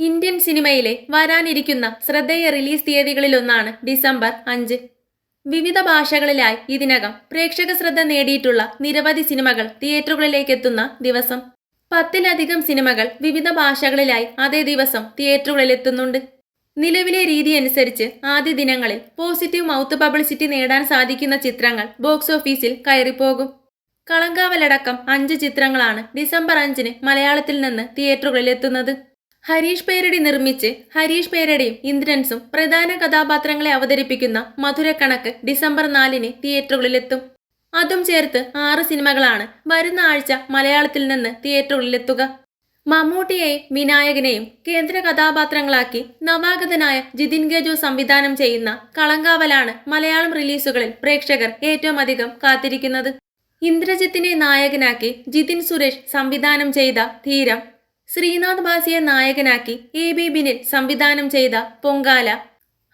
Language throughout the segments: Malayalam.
ഇന്ത്യൻ സിനിമയിലെ വരാനിരിക്കുന്ന ശ്രദ്ധേയ റിലീസ് തീയതികളിലൊന്നാണ് ഡിസംബർ അഞ്ച്. വിവിധ ഭാഷകളിലായി ഇതിനകം പ്രേക്ഷക ശ്രദ്ധ നേടിയിട്ടുള്ള നിരവധി സിനിമകൾ തിയേറ്ററുകളിലേക്ക് എത്തുന്ന ദിവസം. പത്തിലധികം സിനിമകൾ വിവിധ ഭാഷകളിലായി അതേ ദിവസം തിയേറ്ററുകളിൽ എത്തുന്നുണ്ട് നിലവിലെ രീതി അനുസരിച്ച് ആദ്യ ദിനങ്ങളിൽ പോസിറ്റീവ് മൗത്ത് പബ്ലിസിറ്റി നേടാൻ സാധിക്കുന്ന ചിത്രങ്ങൾ ബോക്സ് ഓഫീസിൽ കയറിപ്പോകും. കളങ്കാവലടക്കം അഞ്ച് ചിത്രങ്ങളാണ് ഡിസംബർ അഞ്ചിന് മലയാളത്തിൽ നിന്ന് തിയേറ്ററുകളിൽ എത്തുന്നത് ഹരീഷ് പേരടി നിർമ്മിച്ച് ഹരീഷ് പേരടിയും ഇന്ദ്രൻസും പ്രധാന കഥാപാത്രങ്ങളെ അവതരിപ്പിക്കുന്ന മധുരക്കണക്ക് ഡിസംബർ നാലിന് തിയേറ്ററുകളിലെത്തും. അതും ചേർത്ത് ആറ് സിനിമകളാണ് വരുന്ന ആഴ്ച മലയാളത്തിൽ നിന്ന് തിയേറ്ററുകളിലെത്തുക. മമ്മൂട്ടിയെയും വിനായകനെയും കേന്ദ്ര കഥാപാത്രങ്ങളാക്കി നവാഗതനായ ജിതിൻ ഗജു സംവിധാനം ചെയ്യുന്ന കളങ്കാവലാണ് മലയാളം റിലീസുകളിൽ പ്രേക്ഷകർ ഏറ്റവും അധികം കാത്തിരിക്കുന്നത്. ഇന്ദ്രജിത്തിനെ നായകനാക്കി ജിതിൻ സുരേഷ് സംവിധാനം ചെയ്ത ധീരം ശ്രീനാഥ് ബാസിയെ നായകനാക്കി എ ബി ബിനിൽ സംവിധാനം ചെയ്ത പൊങ്കാല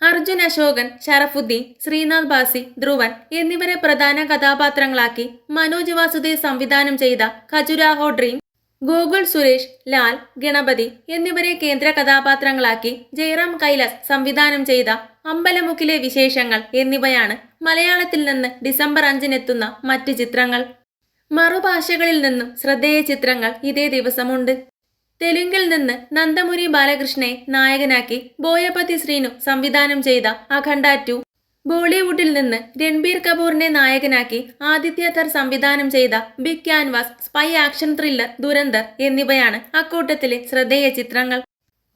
അർജുൻ അശോകൻ ഷറഫുദ്ദീൻ ശ്രീനാഥ് ബാസി ധ്രുവൻ എന്നിവരെ പ്രധാന കഥാപാത്രങ്ങളാക്കി മനോജ് വാസുദേവ് സംവിധാനം ചെയ്ത ഖജുരാഹോ ഡ്രീം ഗോകുൽ സുരേഷ് ലാൽ ഗണപതി എന്നിവരെ കേന്ദ്ര കഥാപാത്രങ്ങളാക്കി ജയറാം കൈലാസ് സംവിധാനം ചെയ്ത അമ്പലമുക്കിലെ വിശേഷങ്ങൾ എന്നിവയാണ് മലയാളത്തിൽ നിന്ന് ഡിസംബർ അഞ്ചിനെത്തുന്ന മറ്റ് ചിത്രങ്ങൾ. മറുഭാഷകളിൽ നിന്നും ശ്രദ്ധേയ ചിത്രങ്ങൾ ഇതേ ദിവസമുണ്ട്. തെലുങ്കിൽ നിന്ന് നന്ദമുരി ബാലകൃഷ്ണനെ നായകനാക്കി ബോയപതി ശ്രീനു സംവിധാനം ചെയ്ത അഖണ്ഡ ടു. ബോളിവുഡിൽ നിന്ന് രൺബീർ കപൂറിനെ നായകനാക്കി ആദിത്യ ധർ സംവിധാനം ചെയ്ത big canvas spy action thriller Dhurandhar എന്നിവയാണ് അക്കൂട്ടത്തിലെ ശ്രദ്ധേയ ചിത്രങ്ങൾ.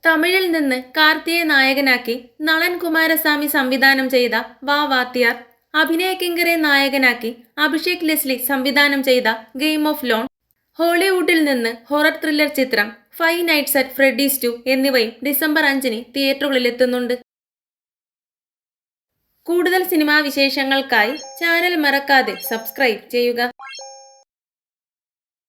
തമിഴിൽ നിന്ന് കാർത്തിയെ നായകനാക്കി നളൻ കുമാരസ്വാമി സംവിധാനം ചെയ്ത വാ വാത്തിയാർ. അഭിനയ കിങ്കറെ നായകനാക്കി അഭിഷേക് ലെസ്ലി സംവിധാനം ചെയ്ത ഗെയിം ഓഫ് ലോൺ. ഹോളിവുഡിൽ നിന്ന് ഹൊറർ ത്രില്ലർ ചിത്രം five nights at Freddy's two എന്നിവയും ഡിസംബർ അഞ്ചിന് തിയേറ്ററുകളിൽ എത്തുന്നുണ്ട്. കൂടുതൽ സിനിമാ വിശേഷങ്ങൾക്കായി ചാനൽ മറക്കാതെ സബ്സ്ക്രൈബ് ചെയ്യുക.